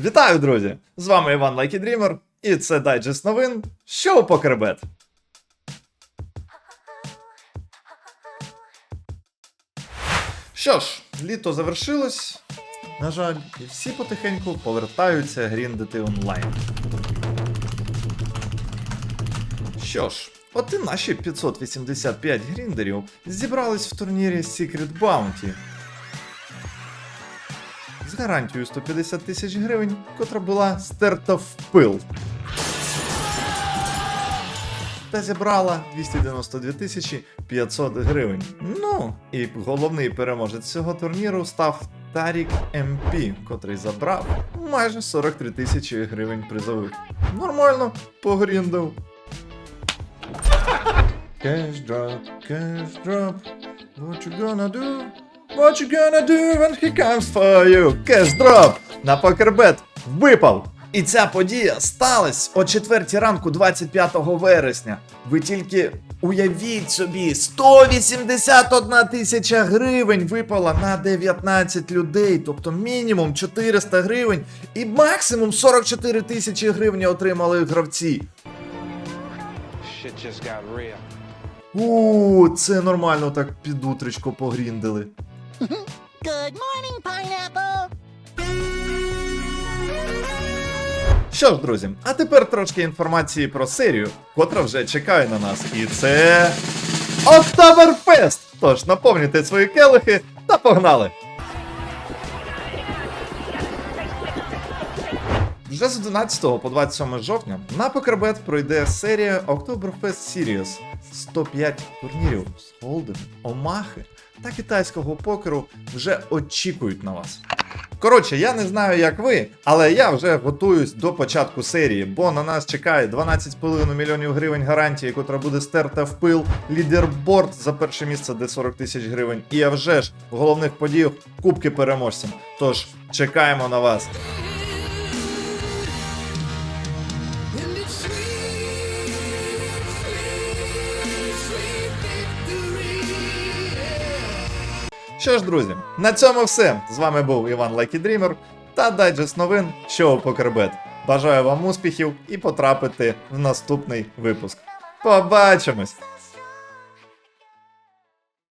Вітаю, друзі! З вами Іван Лайкідрімер, і це дайджест новин Шоу Покербет. Що ж, літо завершилось. На жаль, і всі потихеньку повертаються гріндити онлайн. Що ж, от і наші 585 гріндерів зібрались в турнірі Secret Bounty. З гарантією 150 тисяч гривень, котра була стерта в пил. Та зібрала 292 тисячі 500 гривень. Ну, і головний переможець цього турніру став Тарік МП, котрий забрав майже 43 тисячі гривень призових. Нормально, drop, cash drop. What you gonna do? What you gonna do when he comes for you? Cash drop! На покербет випав! І ця подія сталася о 4 ранку 25 вересня. Ви тільки уявіть собі, 181 тисяча гривень випала на 19 людей, тобто мінімум 400 гривень і максимум 44 тисячі гривень отримали гравці. Shit just got real. У, це нормально так під утречко погріндили. Good morning, pineapple. Що ж, друзі, а тепер трошки інформації про серію, котра вже чекає на нас. І це. Октоберфест! Тож наповнюйте свої келихи та погнали! Вже з 11 по 27 жовтня на Покербет пройде серія Oktoberfest Series 105 турнірів з Холден, Омахи та китайського покеру вже очікують на вас. Коротше, я не знаю, як ви, але я вже готуюсь до початку серії, бо на нас чекає 12,5 мільйонів гривень гарантії, котра буде стерта в пил, лідерборд за перше місце, де 40 тисяч гривень. І а вже ж в головних подіях кубки переможцям. Тож чекаємо на вас. Що ж, друзі, на цьому все. З вами був Іван Лайкідрімер та дайджест новин шоу Покербет. Бажаю вам успіхів і потрапити в наступний випуск. Побачимось!